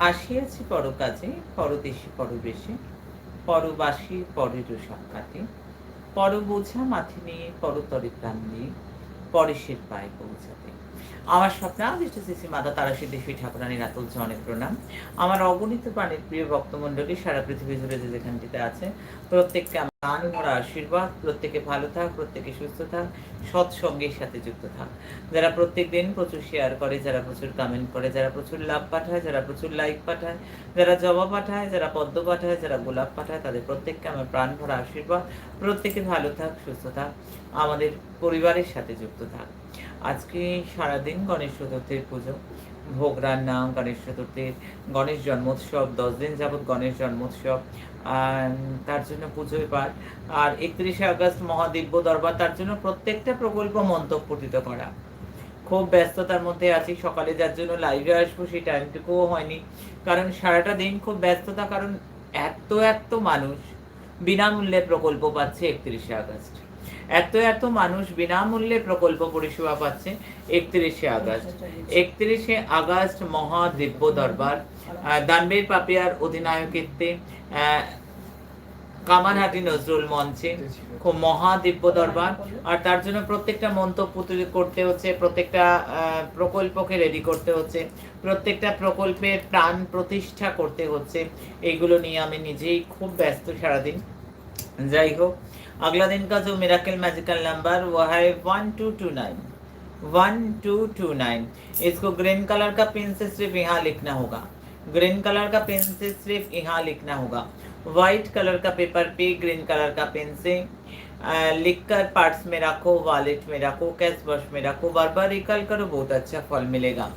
আসিয়াছি পরকাজে, পরদেশে পরবেশে, পরবাসী পরের সাক্ষাতে। পর বোঝা মাথি নিয়ে পরতরে প্রাণ দিয়ে পরেশের পায়ে পৌঁছাতে। আমার স্বপ্ন আদিষ্ট শ্রী মাতা তারা সিদ্ধেশ্বরী ঠাকুরানীর আতুল অনেক প্রণাম। আমার অগণিত প্রাণের প্রিয় ভক্তমণ্ডলী সারা পৃথিবী জুড়ে যে যেখানটিতে আছে, প্রত্যেককে আমার ভরা আশীর্বাদ, প্রত্যেকে ভালো থাক, প্রত্যেকে সুস্থ থাক সৎসঙ্গের সাথে যুক্ত থাক। যারা প্রত্যেক দিন প্রচুর শেয়ার করে, যারা প্রচুর কমেন্ট করে, যারা প্রচুর লাভ পাঠায়, যারা প্রচুর লাইক পাঠায়, যারা জবা পাঠায়, যারা পদ্ম পাঠায়, যারা গোলাপ পাঠায়, তাদের প্রত্যেককে আমার প্রাণ ভরা আশীর্বাদ। প্রত্যেকে ভালো থাক, সুস্থ থাক, আমাদের পরিবারের সাথে যুক্ত থাক। আজকে সারাদিন গণেশ চতুর্থীর পুজো। ভোগ রান্না গণেশ চতুর্থীর। গণেশ জন্মোৎসব, দশ দিন যাবৎ গণেশ জন্মোৎসব তার জন্য পুজোয় পাঠ। আর একত্রিশে আগস্ট মহাদিব্য দরবার, তার জন্য প্রত্যেকটা প্রকল্প মন্তব্যটিত করা। খুব ব্যস্ততার মধ্যে আছি, সকালে যার জন্য লাইভে আসব সেই টাইমটুকুও হয়নি। কারণ সারাটা দিন খুব ব্যস্ততা, কারণ এত এত মানুষ বিনামূল্যে প্রকল্প পাচ্ছে একত্রিশে আগস্ট। এত এত মানুষ বিনামূল্যে প্রকল্প পরিষেবা পাচ্ছে একত্রিশে আগস্ট। একত্রিশে আগস্ট মহাদিব্য দরবার। দানবীর পাপিয়ার অধিনায়কত্বে কামারহাটি নজরুল মঞ্চে খুব মহাদিব্য দরবার। আর তার জন্য প্রত্যেকটা মন্তব্য করতে হচ্ছে, প্রত্যেকটা প্রকল্পকে রেডি করতে হচ্ছে, প্রত্যেকটা প্রকল্পের প্রাণ প্রতিষ্ঠা করতে হচ্ছে। এইগুলো নিয়ে আমি নিজেই খুব ব্যস্ত সারাদিন। যাই হোক अगला दिन का जो मिराकल मैजिकल नंबर वो है one two two nine one two two nine इसको ग्रीन कलर का पेन से सिर्फ़ यहाँ लिखना होगा। ग्रीन कलर का पेन से सिर्फ़ यहाँ लिखना होगा। वाइट कलर का पेपर पे ग्रीन कलर का पेन से लिखकर पार्ट्स में रखो वॉलेट में रखो कैश बॉक्स में रखो। बार बार रिकॉल करो, बहुत अच्छा फल मिलेगा।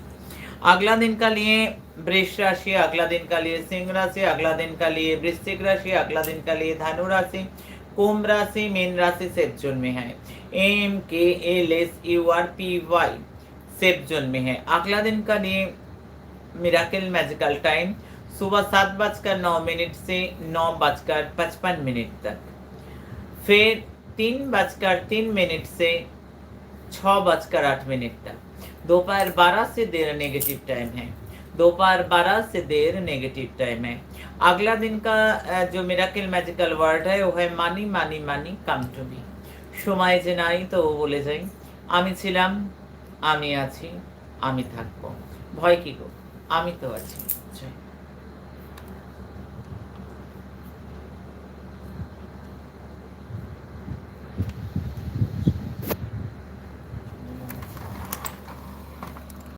अगला दिन का लिए वृष राशि, अगला दिन का लिए सिंह राशि, अगला दिन का लिए वृश्चिक राशि, अगला दिन का लिए धनु राशि। कुंभ राशि मीन राशि सेफ़ जोन में है। M K L S U R P Y safe zone में है। अगला दिन का लिए मिराकल मैजिकल टाइम, सुबह सात बजकर नौ मिनट से नौ बजकर पचपन मिनट तक। फिर तीन बजकर तीन मिनट से छः बजकर आठ मिनट तक। दोपहर बारह से देर नेगेटिव टाइम है। दोपहर बारह से देर नेगेटिव टाइम है। अगला दिन का अ, जो मिराकल मैजिकल वर्ड है वो है मानी मानी मानी কাম টু মি সময় যে নাই তো ও বলে যাই আমি ছিলাম আমি আছি আমি থাকবো ভয় কি গো আমি তো আছি জয়।